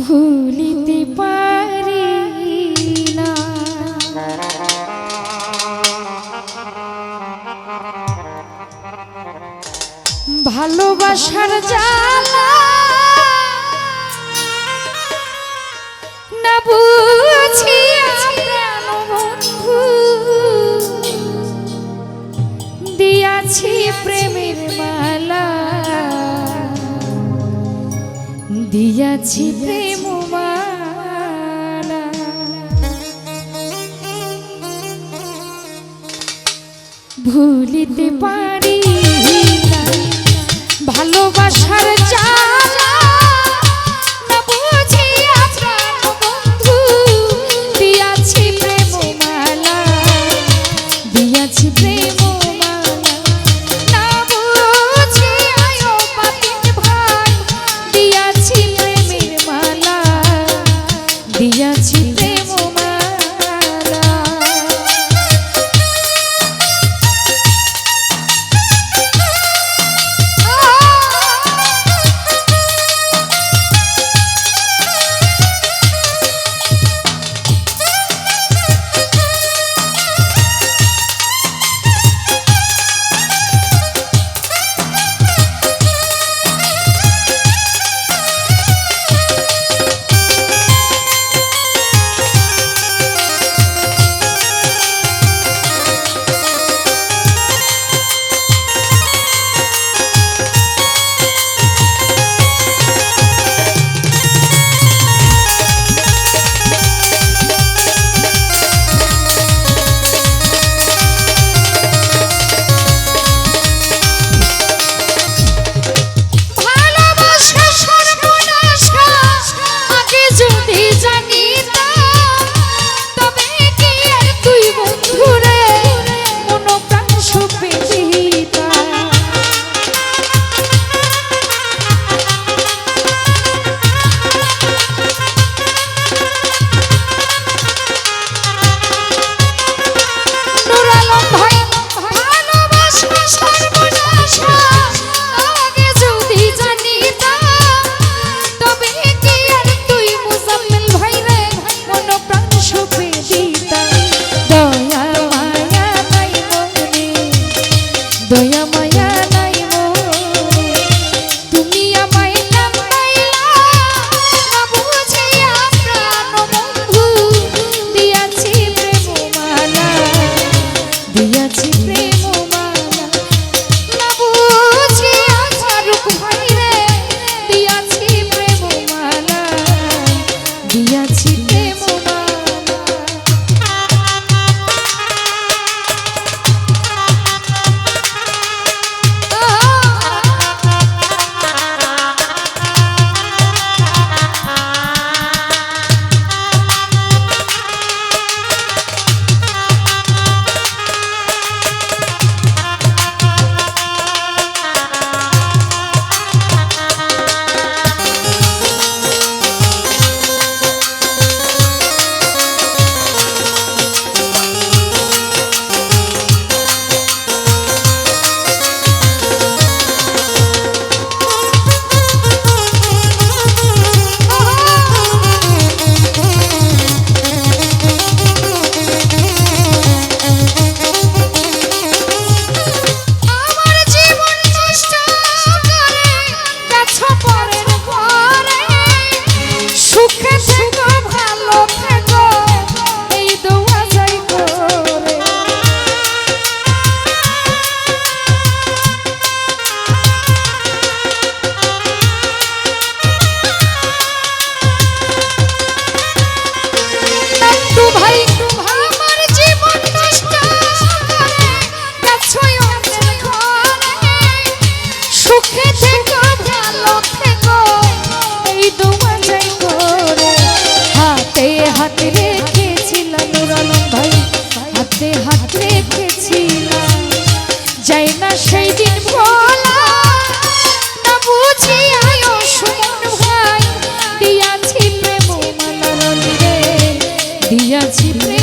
ভুলিতে পারি ভালোবাসার জালা না বন্ধু? দিয়াছি প্রেমের মালা দিয়াছি প্রেম ভুলিতে পারি ভালোবাসার জালা দিয়াছি প্রেম